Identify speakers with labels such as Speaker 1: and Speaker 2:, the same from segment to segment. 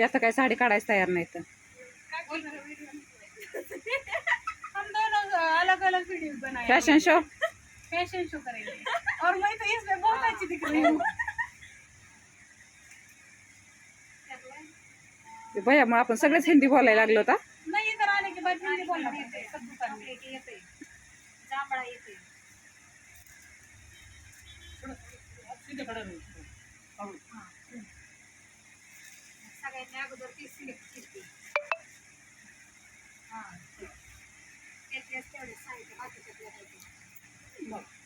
Speaker 1: ते आता काय साडी काढायला तयार नाही तर.
Speaker 2: हम दोनों अलग अलग वीडियो बनाए
Speaker 1: फॅशन शो
Speaker 2: फैशन शो करेंगे और मैं तो इसमें बहुत अच्छी दिख रही हूँ
Speaker 1: भैयामुळे आपण सगळेच हिंदी बोलायला लागलो होता
Speaker 2: नहीं इधर आने के बाद हिंदी बोलना पड़ता है सब दुकान में जांभळा येते सगळ्यात अगोदर सिलेक्ट केली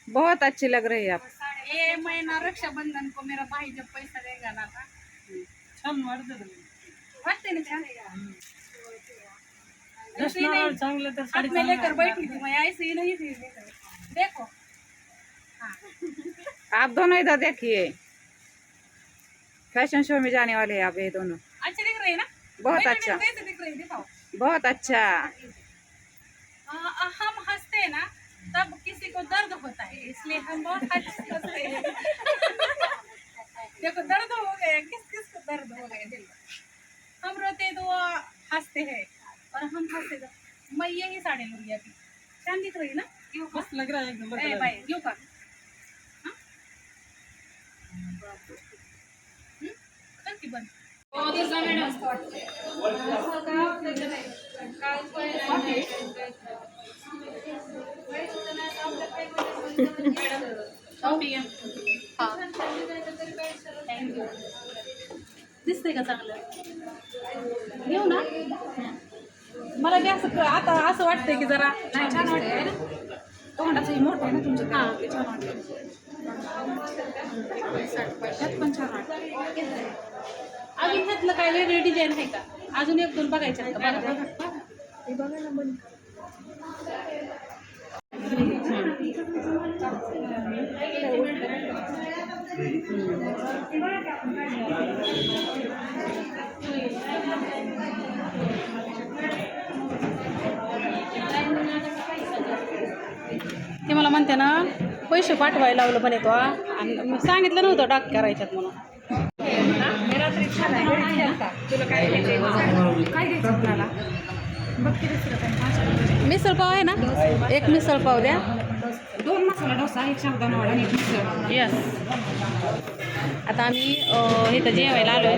Speaker 1: बहुत अच्छी लग रही है आप।
Speaker 2: ये महीना रक्षाबंधन को मेरा भाई जब पैसा देगा ना था
Speaker 3: छान वाटतं
Speaker 2: वाटते ना छान ऐसे
Speaker 3: कृष्णाला
Speaker 2: नहीं,
Speaker 3: चांगलं तर
Speaker 2: हाथ
Speaker 3: साडी
Speaker 2: में लेकर बैठी थी मैं ऐसे ही नहीं थी देखो.
Speaker 1: आप दोनों इधर देखिए। फ़ैशन शो में जाने वाले हैं आप ये दोनों
Speaker 2: अच्छे दिख रहे हैं ना
Speaker 1: बहुत अच्छा।
Speaker 2: रही है
Speaker 1: बहुत अच्छा।
Speaker 2: हम हँसते हैं ना तब किसी को दर्द होता है इसलिए हम बहुत हँसते हैं। देखो दर्द हो गया किस किस को दर्द हो गया दिल हम रोते हैं तो वो हँसते हैं और हम हँसते तो मैं यही साड़ी लूँगी अभी। छान दिख रही ना? क्यों
Speaker 3: मस्त लग रहा है एकदम
Speaker 2: ए बाई घेऊ का हं? हं? कर की बंद। का चांगलं घेऊ ना? मला बी असं आता असं वाटतंय की जरा
Speaker 1: नाही छान वाटतंय ना? तोंडाचं मोठं आहे ना तुमचं
Speaker 2: हाँ.
Speaker 1: छान वाटतं त्यात पण छान वाटतं
Speaker 2: अजून ह्यातलं काय? वेगळी डिझाईन आहे का? अजून एक दोन बघायचे आहेत का?
Speaker 1: ते बघा. बंद
Speaker 2: ते मला म्हणते ना पैसे पाठवायला लावलं पण येतो आणि सांगितलं नव्हतं डाक करायच्यात म्हणून.
Speaker 1: तुला काय घ्यायचं काय घ्यायचं आपल्याला? बघ की दुसरं काय पाच
Speaker 2: मिसळ पाव आहे ना? एक मिसळ पाव द्या.
Speaker 1: दोन मसाला डोसा एक वडा आणि एक मिसळ.
Speaker 2: यस आता आम्ही इथं जेवायला आलो आहे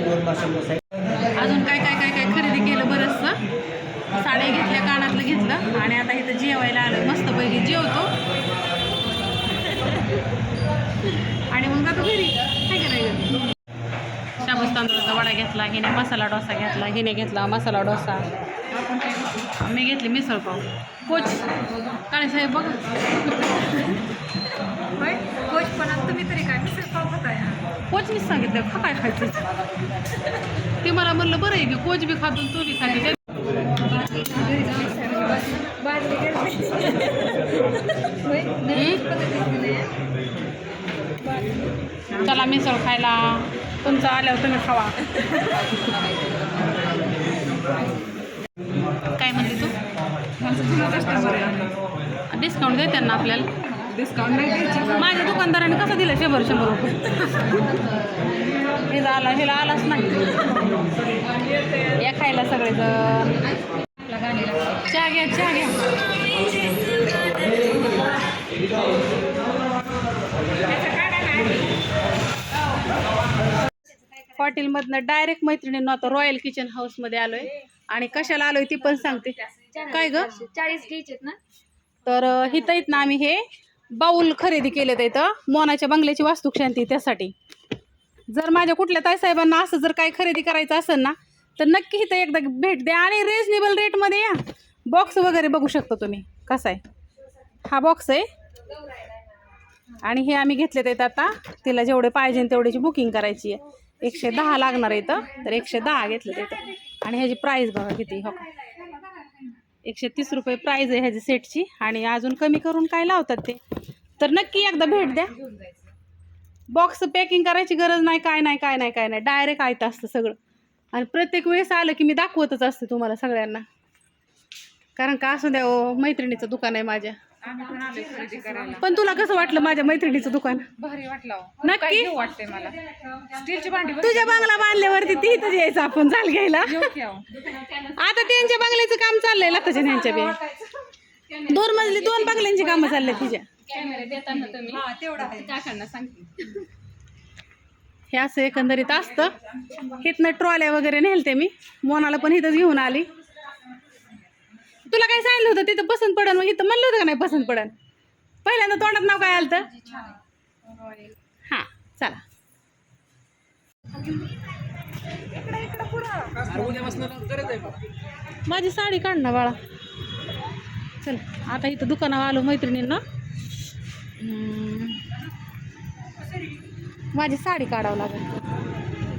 Speaker 2: अजून काय काय काय काय खरेदी केलं बरंचसं? साड्या घेतल्या कानातलं घेतलं. आणि आता इथं जेवायला आलो मस्तपैकी जेवतो आणि मग जातो घरी शाबूस तांदूळाचा वडा घेतला हिने मसाला डोसा घेतला हिने घेतला मसाला डोसा. मी घेतली मिसळ पाव. कोच. काळे साहेब बघा.
Speaker 1: कोच पण तुम्ही तरी काय मिसळ पाव खाताय?
Speaker 2: कोचनीच सांगितलं खा काय खायचं? ते मला म्हणलं बरं आहे की कोच बी खातो तू बी खाते चला मिसळ खायला. तुमचं आल्यावर तुम्ही खावा. काय म्हणते तू? डिस्काउंट देते ना आपल्याला.
Speaker 1: डिस्काउंट नाही
Speaker 2: माझ्या दुकानदाराने कसं दिलं शंभर शंभर रुपये? हे आला हिला आलाच नाही. या खायला सगळेजण. चहा घ्या चहा घ्या. हॉटेलमधनं डायरेक्ट मैत्रिणींना आता रॉयल किचन हाऊसमध्ये आलोय. आणि कशाला आलोय ती पण सांगते. काय ग?
Speaker 4: चाळीस घ्यायचेत ना?
Speaker 2: तर इथं आहेत ना आम्ही हे बाऊल खरेदी केलेत इथं. मोनाच्या बंगल्याची वास्तुशांती त्यासाठी. जर माझ्या कुठल्या ताईसाहेबांना असं जर काही खरेदी करायचं असेल ना तर नक्की इथं एकदा भेट द्या आणि रिजनेबल रेटमध्ये या. बॉक्स वगैरे बघू शकता तुम्ही. कसा आहे? हा बॉक्स आहे. आणि हे आम्ही घेतलेत आहेत आता. तिला जेवढे पाहिजे तेवढ्याची बुकिंग करायची आहे. एकशे दहा लागणार आहे इथं. तर एकशे दहा घेतलं तिथं आणि ह्याची प्राईस बघा किती हो एकशे तीस रुपये प्राईज आहे ह्याची सेटची आणि अजून कमी करून काय लावतात ते? तर नक्की एकदा भेट द्या. बॉक्स पॅकिंग करायची गरज नाही काय नाही काय नाही काय नाही. डायरेक्ट आयतं असतं सगळं. आणि प्रत्येक वेळेस आलं की मी दाखवतच असते तुम्हाला सगळ्यांना. कारण का असू द्या ओ मैत्रिणीचं दुकान आहे माझ्या.
Speaker 1: आम्ही पण आलोय खरेदी करायला.
Speaker 2: पण तुला कसं वाटलं माझ्या मैत्रिणीचं दुकान?
Speaker 1: भारी वाटलं अहो.
Speaker 2: नक्की?
Speaker 1: काय घेऊ वाटतंय मला. स्टीलची भांडी.
Speaker 2: तुझ्या बंगला बांधल्यावरती ती इथं यायचं आपण चाल घ्यायला.
Speaker 1: घेऊ की अहो.
Speaker 2: आता त्यांच्या बंगल्याचं काम चाललंय लताच्या यांच्या बी. दोन मजली दोन बंगल्यांची कामं चालले तिच्या.
Speaker 1: काकांना सांगते.
Speaker 2: हे असं एकंदरीत असतं. इथनं ट्रॉल्या वगैरे नेलते मी. मोनाला पण इथंच घेऊन आली. तुला काय सांगितलं होतं? तिथं पसंत पडन मग इथं म्हणलं होतं का नाही पसंत पडन? पहिल्यांदा तोंडात नाव काय आलं तर? हां चला. माझी साडी काढ ना बाळा. चल आता इथं दुकानावर आलो मैत्रिणींना. माझी साडी काढावं लागेल.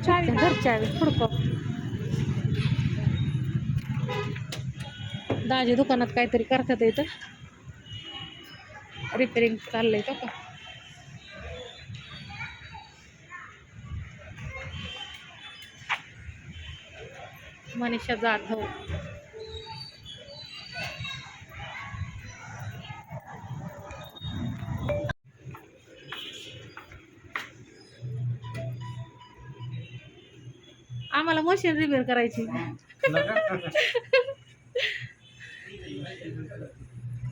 Speaker 2: चावी घरच्या आहे फुडकं दाजी दुकानात काहीतरी करतात इथं. रिपेरिंग चाललंय तो का मनीषा जाधव. आम्हाला मशीन रिपेअर करायची.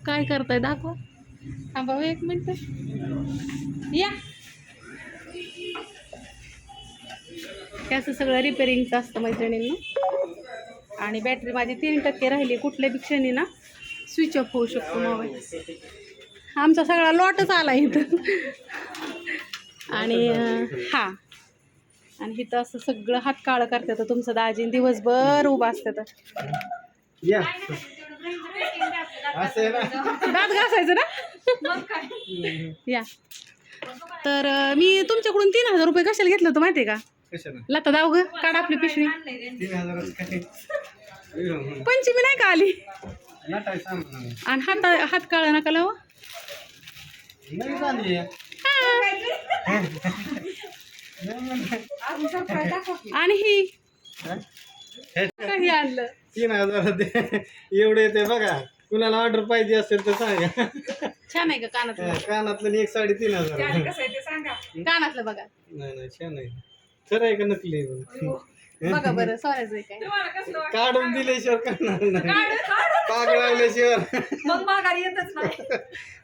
Speaker 2: काय करताय? दाखव. थांबा हो, एक मिनिट. या. त्याचं सगळं रिपेरिंगचं असतं मैत्रिणींना. आणि बॅटरी माझी तीन टक्के राहिली. कुठल्या बी क्षणी ना स्विच ऑफ होऊ शकतो मोबाईल. आमचा सगळा लॉटच आला इथं. आणि हां हा. आणि इथं असं सगळं हात काळं करतात. तुमचं दाजीन दिवसभर उभं असतं
Speaker 4: या. असं
Speaker 2: दात घासायचं ना? या. तर मी तुमच्याकडून तीन हजार रुपये कशाला घेतलं होतं माहिती आहे का?
Speaker 4: कशाला?
Speaker 2: लता दाव ग काढ आपली पिशवी. पंचमी नाही का आली? आणि हात हात काळा नका लावा. आणि ही.
Speaker 4: हा?
Speaker 2: काही आणलं
Speaker 4: तीन हजार ते एवढे येते बघा. कुणाला ऑर्डर पाहिजे असेल तर सांगा.
Speaker 2: छान आहे का कानातलं?
Speaker 4: हा, कानातलं आणि एक साडे तीन हजार.
Speaker 1: कसं आहे ते सांगा.
Speaker 2: कानातलं बघा.
Speaker 4: नाही नाही छान आहे. खरं आहे का नकली? आहे पण?
Speaker 2: बघा बरं सोन्याचं आहे. काय
Speaker 1: तुम्हाला कसलं वाटतं?
Speaker 4: काढून दिल्याशिवाय करणार नाही. पागळावल्याशिवाय
Speaker 1: मग माघारी येतच नाही.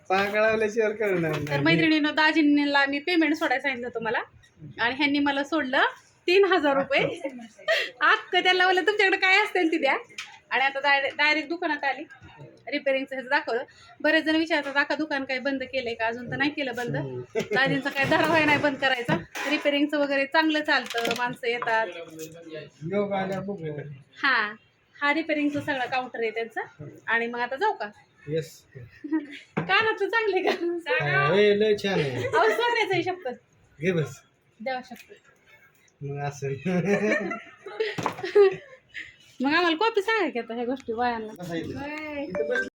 Speaker 4: पागळावल्याशिवाय करणार
Speaker 2: तर
Speaker 4: नाही
Speaker 2: मैत्रिणीनं दाजींनीला मी पेमेंट सोडायला सांगितलं होतं मला आणि ह्यांनी मला सोडलं तीन हजार रुपये. अक्क त्याला बोललं तुमच्याकडे काय असतील ती द्या. आणि आता डायरेक्ट दुकानात आली. रिपेअरिंगचं ह्याचं दाखवलं. बरेच जण विचारतात आका दुकान काय बंद केलंय का? अजून तर नाही केलं बंद. दाजींचा काय धरावाय नाही बंद करायचा. रिपेअरिंगचं वगैरे चांगलं चालतं माणसं येतात. हा. हा रिपेअरिंगचं सगळं काउंटर आहे त्यांचं. आणि मग आता जाऊ का?
Speaker 4: येस
Speaker 2: कानाचं चांगले का?
Speaker 4: लय छान आहे.
Speaker 2: अहो सोन्याचं आहे शपथ
Speaker 4: घे बस.
Speaker 2: द्यावा शपथ
Speaker 4: मग असेल
Speaker 2: मग आम्हाला कॉपी सांगा की आता ह्या गोष्टी वयांना